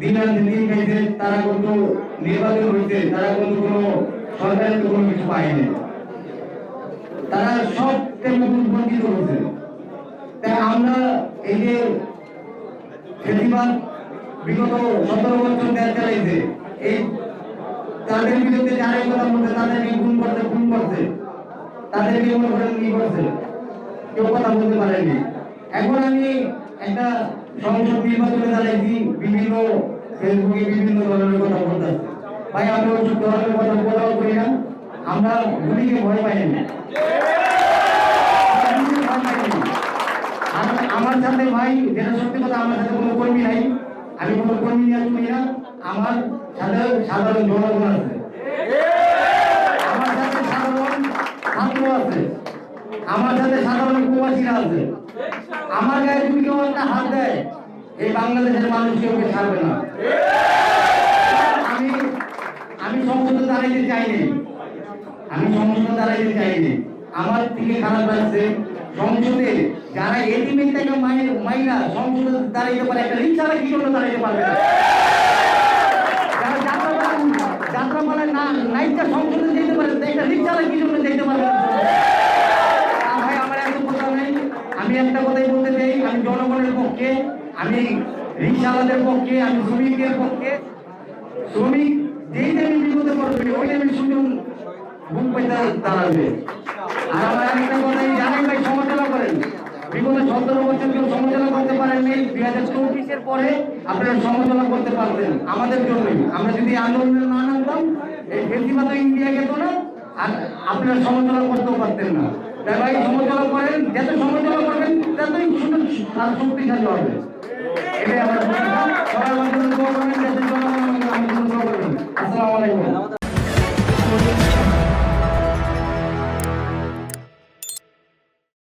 বিনা নীতি খাইছে তারা কিন্তু নির্বাচন হয়েছে তারা কিন্তু কোনো সরকারের কোনো কিছু পায়নি তারা সব টেলিফোন বঞ্চিত হয়েছে। তাই আমরা এই যে খেতিবাদ বিগত সতেরো বছর দেশ চালাইছে, এই তাদের বিরুদ্ধে যারা এই কথা বলছে তাদেরকে খুন করছে খুন করছে? তাদেরকে করেন কি করছে? কেউ কথা বলতে পারেনি। এখন আমি একটা সংসদ নির্বাচনে দাঁড়াইছি, বিভিন্ন ফেসবুকে বিভিন্ন ধরনের কথা বলতেছে ভাই আমরা ওইসব ধরনের কথা বলাও করি না। আমরা গুলিকে ভয় পাই না। আমার সাথে ভাই, যেটা সত্যি কথা, আমার সাথে কোনো কর্মী নাই। আমি কোনো কর্মী নিয়ে চলি না আমার সাথে সাধারণ জনগণ আছে। আমার সাথে সাধারণ ছাত্র আছে। আমার সাথে সাধারণ প্রবাসীরা আছে। আমার গায়ে যদি কেউ একটা হাত দেয়, এই বাংলাদেশের মানুষ কেউ ছাড়বে না। আমি আমি সংসদে দাঁড়াইতে চাইনি আমি সংসদে দাঁড়াইতে চাইনি আমার থেকে খারাপ লাগছে। সংসদে যারা এটিমের থেকে মায়ের মাইরা সংসদে দাঁড়াইতে পারে, একটা রিক্সারা কি জন্য দাঁড়াইতে পারবে? যারা যাত্রাপালা যাত্রাপালা না, নাইটটা সংসদে যেতে পারে একটা রিক্সারা কি জন্য যেতে পারবে? ভাই, আমার এত কথা নেই। আমি একটা কথাই বলতে চাই, আমি জনগণের পক্ষে, আমি রিক্সাওয়ালাদের পক্ষে, আমি শ্রমিকের পক্ষে, শ্রমিক যেই টাইমে বিপদে পড়বে, ওই টাইমে সুযোগ বুক পেতে দাঁড়াবে আর আমার একটা কথাই জানেন ভাই সমালোচনা করেন বিগত সতেরো বছর কেউ সমালোচনা করতে পারেননি দুই হাজার চব্বিশের পরে আপনারা সমালোচনা করতে পারতেন আমাদের জন্যই। আমরা যদি আন্দোলনে না নামতাম, এই ফেসিবাদ ইন্ডিয়া গেত না, আর আপনারা সমালোচনা করতেও পারতেন না। তাই ভাই সমালোচনা করেন। যত সমালোচনা করবেন, ততই শুধু তার শক্তিশালী হবে। এটাই আমার সবাই আমাদের